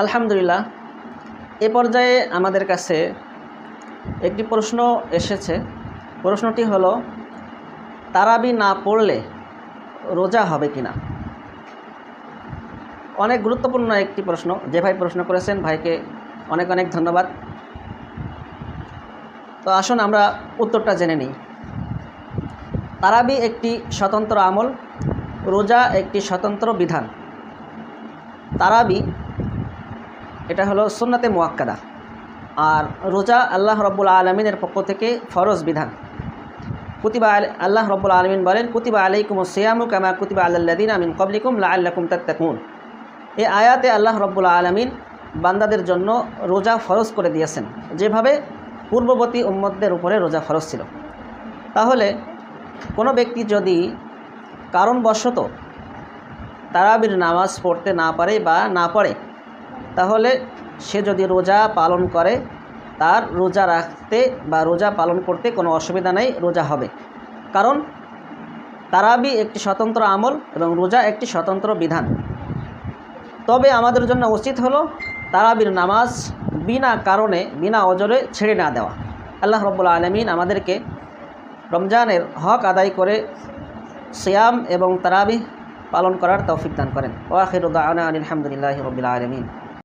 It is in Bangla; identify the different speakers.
Speaker 1: আলহামদুলিল্লাহ, এ পর্যায়ে আমাদের কাছে একটি প্রশ্ন এসেছে। প্রশ্নটি হলো, তারাবি না পড়লে রোজা হবে কি না অনেক গুরুত্বপূর্ণ একটি প্রশ্ন, যে ভাই প্রশ্ন করেছেন ভাইকে অনেক অনেক ধন্যবাদ। তো আসুন আমরা উত্তরটা জেনে নিই। তারাবি একটি স্বতন্ত্র আমল, রোজা একটি স্বতন্ত্র বিধান। তারাবি এটা হলো সুন্নাতে মোয়াক্কাদা। আর রোজা আল্লাহ রব্বুল আলমিনের পক্ষ থেকে ফরজ বিধান। কুতিবা আল আল্লাহ রব্বুল আলমিন বলেন, কুতিবা আলাইকুম সিয়ামু কামা কুতিবা আল্লাদিন আমিন কবলিকুম লা আল্লাকুম তাত্তাকুন। এই আয়াতে আল্লাহ রব্বুল আলমিন বান্দাদের জন্য রোজা ফরজ করে দিয়েছেন। যেভাবে পূর্ববর্তী উম্মতদের উপরে রোজা ফরজ ছিল। তাহলে কোনো ব্যক্তি যদি কারণবশত তারাবির নামাজ পড়তে না পারে বা না পড়ে তাহলে সে যদি রোজা পালন করে, তার রোজা রাখতে বা রোজা পালন করতে কোনো অসুবিধা নেই, রোজা হবে। কারণ তারাবি একটি স্বতন্ত্র আমল এবং রোজা একটি স্বতন্ত্র বিধান। তবে আমাদের জন্য উচিত হলো তারাবির নামাজ বিনা কারণে, বিনা অজরে ছেড়ে না দেওয়া। আল্লাহ রব্বুল আলমিন আমাদেরকে রমজানের হক আদায় করে সিয়াম এবং তারাবি পালন করার তৌফিক দান করেন। ওয়াখির আলহামদুলিল্লাহ রবিল আলমিন।